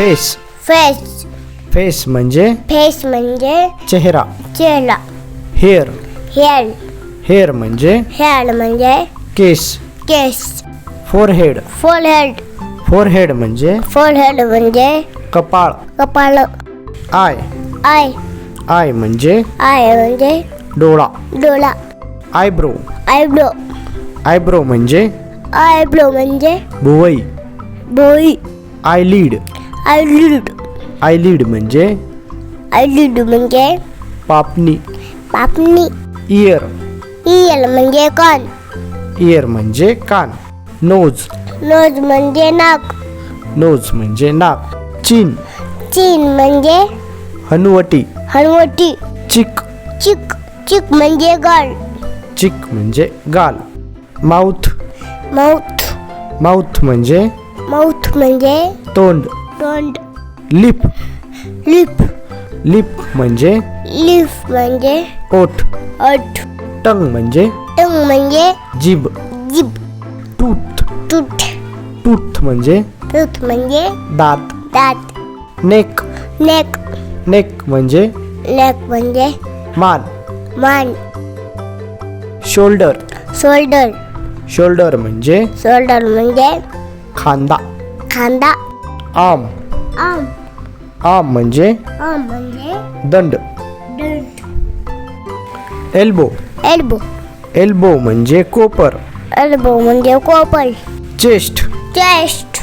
Face face face म्हणजे? Face म्हणजे चेहरा. चेहरा. हेअर हेअर हेअर म्हणजे? हेअर म्हणजे केस केस फोरहेड फोरहेड फोरहेड म्हणजे? फोरहेड म्हणजे कपाळ. कपाळ. आय आय आय म्हणजे? आय म्हणजे डोळा. डोळा. आयब्रो आयब्रो आयब्रो म्हणजे? आयब्रो म्हणजे भुवई बोई आयलीड आयलिड आयलीड म्हणजे? आयलिड म्हणजे? पापणी. पापणी. इयर इयल म्हणजे कान. इयर म्हणजे कान. नोज़ नोज़ म्हणजे नाक. नोज़ म्हणजे नाक. चिन चीन म्हणजे? हनुवटी. हनुवटी. चिक चिक चिक म्हणजे गाल. चिक म्हणजे गाल. माउथ माउथ माउथ म्हणजे? माउथ म्हणजे? तोंड. तोंड लिप लिप लिप म्हणजे? लिफ म्हणजे? ओठ अट टंग म्हणजे? टंग म्हणजे? जीभ जिब टूथ टूथ टूथ म्हणजे? टूथ म्हणजे? दात दात नेक नेक नेक म्हणजे? नेक म्हणजे? मान मान शोल्डर शोल्डर शोल्डर म्हणजे? शोल्डर म्हणजे? खांदा खांदा आम। आम। आम म्हणजे? आम म्हणजे? दंड। Don't elbow. एल्बो। एल्बो म्हणजे कोपर। एल्बो म्हणजे कोपर। चेस्ट। चेस्ट।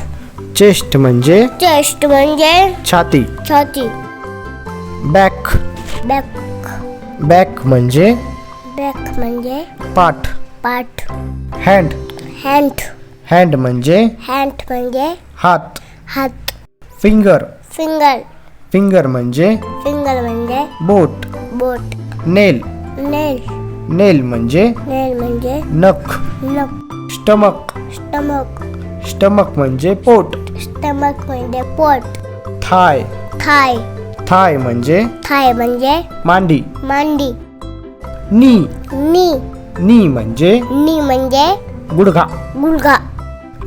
चेस्ट म्हणजे? चेस्ट म्हणजे? छाती। छाती। बॅक। बॅक। बॅक म्हणजे? बॅक म्हणजे? पाठ। पाठ। हँड। हँड। हँड म्हणजे? हँड म्हणजे? हात। हात। फिंगर फिंगर फिंगर म्हणजे? फिंगर म्हणजे? बोट बोट नेल नेल नेल म्हणजे? नेल म्हणजे? नख नक स्टमक स्टमक स्टमक म्हणजे पोट. स्टमक म्हणजे पोट. थाय थाय थाय म्हणजे? थाय म्हणजे? मांडी मांडी नी नी नी म्हणजे? नी म्हणजे? गुडघा गुडघा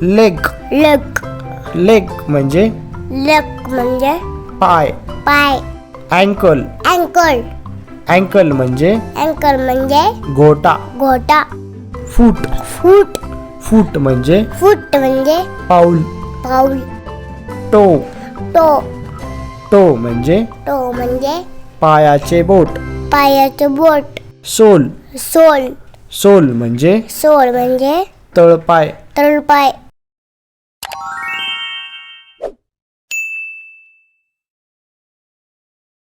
लेग लेग लेग म्हणजे? लेग म्हणजे? पाय पाय अँकल अँकल अँकल म्हणजे? अँकल म्हणजे? घोटा घोटा फूट फूट फूट म्हणजे? फूट म्हणजे? पाऊल पाऊल टो टो टो म्हणजे? टो म्हणजे? पायाचे बोट पायाचं बोट सोल सोल सोल म्हणजे? सोल म्हणजे? तळपाय तळपाय